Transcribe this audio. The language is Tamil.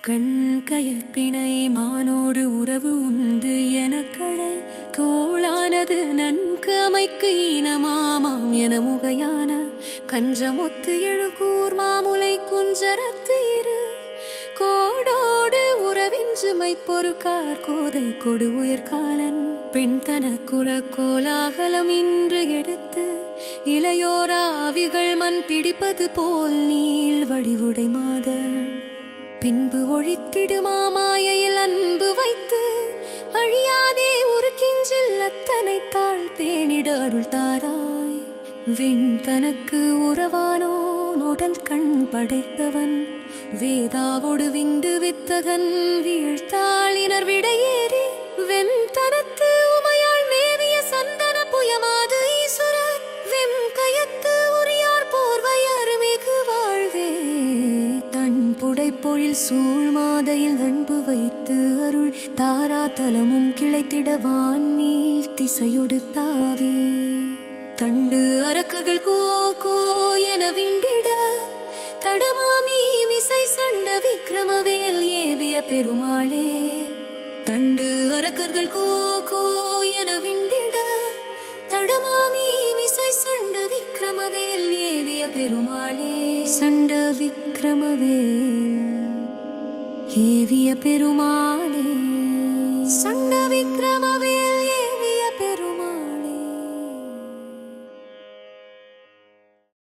கண் கயற்பிணை மானோடு உறவு உண்டு எனக்கடை கோளானது நன்கு அமைக்கு ஈனமாமாம் என முகையான. கஞ்சமொத்து எழுகூர் மாமுலை குஞ்சரத்து இரு. கோடோடு உறவின்றுமை பொறுக்கார் கோதை கொடு உயிர்காலன் பின் தன கோலாகலம் இன்று எடுத்து. இளையோராவிகள் மண் பிடிப்பது போல் நீள் வடிவுடைமா பின்பு ஒழித்திடுமா மாயையில் அன்பு வைத்து அழியாதே ஒரு கிஞ்சில் அத்தனை தாழ் பேணிட அருள் தாராய். விண் தனக்கு உறவானோ உடல் கண் படைத்தவன். வேதாவோடு விந்து வித்தகன் வீழ்த்தார் தன் சூழ் மாதையில் அன்பு வைத்து அருள். தாரா தலமும் கிளைத்திடவான் நீர் திசையொடு தாவே தண்டு அரக்குகள் கோ கோ என விண்டிட. தடமாமி விசை சண்ட விக்ரமவேல் ஏவிய பெருமாளே. தண்டு அரக்கர்கள் கோ கோ என விண்டிட. தடமாமி பெருமாளே சண்ட விக்ரமவேல் ஏவிய பெருமாளே. சண்ட விக்ரமவேல்